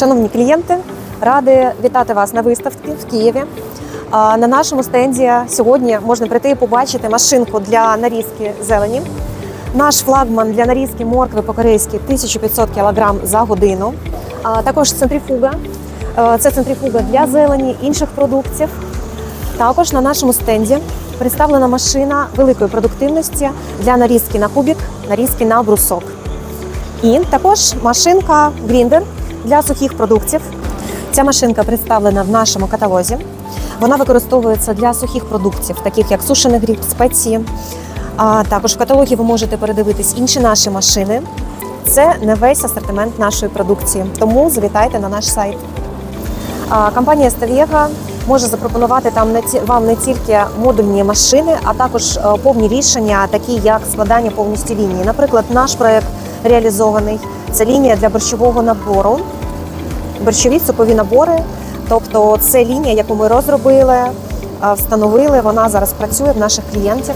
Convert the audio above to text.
Шановні клієнти, ради вітати вас на виставці в Києві. На нашому стенді сьогодні можна прийти і побачити машинку для нарізки зелені. Наш флагман для нарізки моркви по-корейськи 1500 кг за годину. Також центрифуга. Це центрифуга для зелені, інших продуктів. Також на нашому стенді представлена машина великої продуктивності для нарізки на кубік, нарізки на брусок. І також машинка гріндер для сухих продуктів. Ця машинка представлена в нашому каталозі. Вона використовується для сухих продуктів, таких як сушений гриб, спеції. А також в каталогі ви можете передивитись інші наші машини. Це не весь асортимент нашої продукції, тому завітайте на наш сайт. Компанія Ставєга може запропонувати там вам не тільки модульні машини, а також е, повні рішення, такі як складання повністю лінії. Наприклад, наш проект реалізований. Це лінія для борщового набору, борщові супові набори. Тобто, це лінія, яку ми розробили, встановили. Вона зараз працює в наших клієнтів.